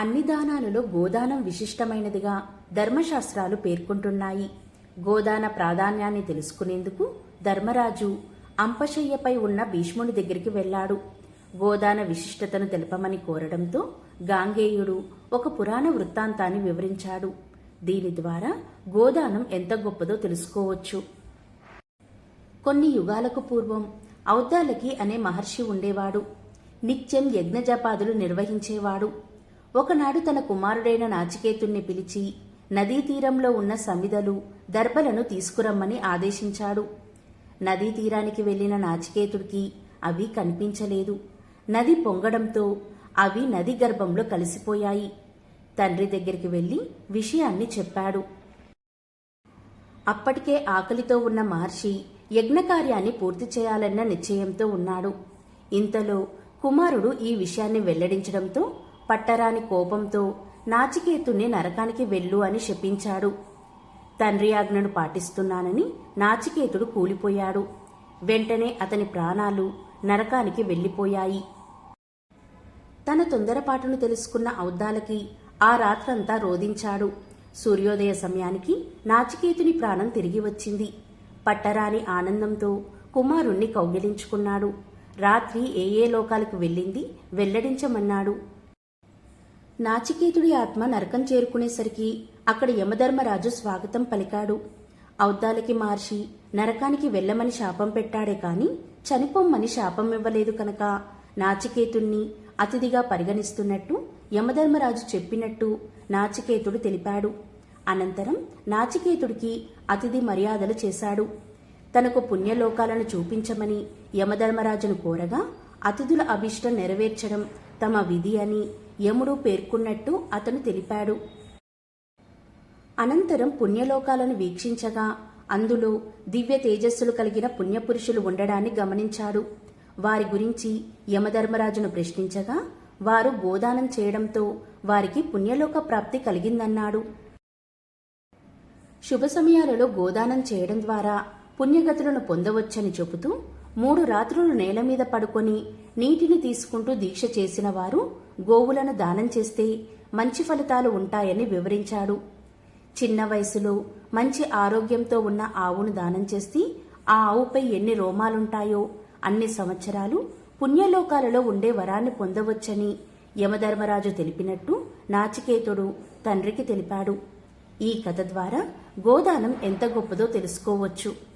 అన్ని దానాలలో గోదానం విశిష్టమైనదిగా ధర్మశాస్త్రాలు పేర్కొంటున్నాయి. గోదాన ప్రాధాన్యాన్ని తెలుసుకునేందుకు ధర్మరాజు అంపశయ్యపై ఉన్న భీష్ముని దగ్గరికి వెళ్ళాడు. గోదాన విశిష్టతను తెలపమని కోరడంతో గాంగేయుడు ఒక పురాణ వృత్తాంతాన్ని వివరించాడు. దీని ద్వారా గోదానం ఎంత గొప్పదో తెలుసుకోవచ్చు. కొన్ని యుగాలకు పూర్వం ఔద్దాలకి అనే మహర్షి ఉండేవాడు. నిత్యం యజ్ఞజపాదులు నిర్వహించేవాడు. ఒకనాడు తన కుమారుడైన నాచికేతుణ్ణి పిలిచి నదీ తీరంలో ఉన్న సమిదలు దర్భలను తీసుకురమ్మని ఆదేశించాడు. నదీ తీరానికి వెళ్ళిన నాచికేతుడికి అవి కనిపించలేదు. నది పొంగడంతో అవి నది గర్భంలో కలిసిపోయాయి. తండ్రి దగ్గరికి వెళ్ళి విషయాన్ని చెప్పాడు. అప్పటికే ఆకలితో ఉన్న మహర్షి యజ్ఞకార్యాన్ని పూర్తి చేయాలన్న నిశ్చయంతో ఉన్నాడు. ఇంతలో కుమారుడు ఈ విషయాన్ని వెల్లడించడంతో పట్టరాని కోపంతో నాచికేతుణ్ణి నరకానికి వెళ్ళు అని శపించాడు. తండ్రి ఆజ్ఞను పాటిస్తున్నానని నాచికేతుడు కూలిపోయాడు. వెంటనే అతని ప్రాణాలు నరకానికి వెళ్ళిపోయాయి. తన తొందరపాటును తెలుసుకున్న ఔద్దాలకి ఆ రాత్రంతా రోదించాడు సూర్యోదయ సమయానికి నాచికేతుని ప్రాణం తిరిగి వచ్చింది. పట్టరాని ఆనందంతో కుమారుణ్ణి కౌగిలించుకున్నాడు. రాత్రి ఏ ఏ లోకాలకు వెళ్ళింది వెల్లడించమన్నాడు. నాచికేతుడి ఆత్మ నరకం చేరుకునేసరికి అక్కడ యమధర్మరాజు స్వాగతం పలికాడు. ఔద్దాలకి మార్చి నరకానికి వెళ్ళమని శాపం పెట్టాడే కాని చనిపోమ్మని శాపం ఇవ్వలేదు కనుక నాచికేతుణ్ణి అతిథిగా పరిగణిస్తున్నట్టు యమధర్మరాజు చెప్పినట్టు నాచికేతుడు తెలిపాడు. అనంతరం నాచికేతుడికి అతిథి మర్యాదలు చేశాడు. తనకు పుణ్యలోకాలను చూపించమని యమధర్మరాజును కోరగా అతిథుల అభిష్టం నెరవేర్చడం తమ విధి అని యముడు పేర్కొన్నట్టు అతను తెలిపాడు. అనంతరం పుణ్యలోకాలను వీక్షించగా అందులో దివ్య తేజస్సులు కలిగిన పుణ్యపురుషులు ఉండడాన్ని గమనించాడు. వారి గురించి యమధర్మరాజును ప్రశ్నించగా వారు గోదానం చేయడంతో వారికి పుణ్యలోక ప్రాప్తి కలిగిందన్నాడు. శుభ సమయాలలో గోదానం చేయడం ద్వారా పుణ్యగతులను పొందవచ్చని చెబుతూ మూడు రాత్రులు నేల మీద పడుకొని నీటిని తీసుకుంటూ దీక్ష చేసిన వారు గోవులను దానం చేస్తే మంచి ఫలితాలు ఉంటాయని వివరించాడు. చిన్న వయసులో మంచి ఆరోగ్యంతో ఉన్న ఆవును దానం చేస్తే ఆ ఆవుపై ఎన్ని రోమాలుంటాయో అన్ని సంవత్సరాలు పుణ్యలోకాలలో ఉండే వరాన్ని పొందవచ్చని యమధర్మరాజు తెలిపినట్టు నాచికేతుడు తండ్రికి తెలిపాడు. ఈ కథ ద్వారా గోదానం ఎంత గొప్పదో తెలుసుకోవచ్చు.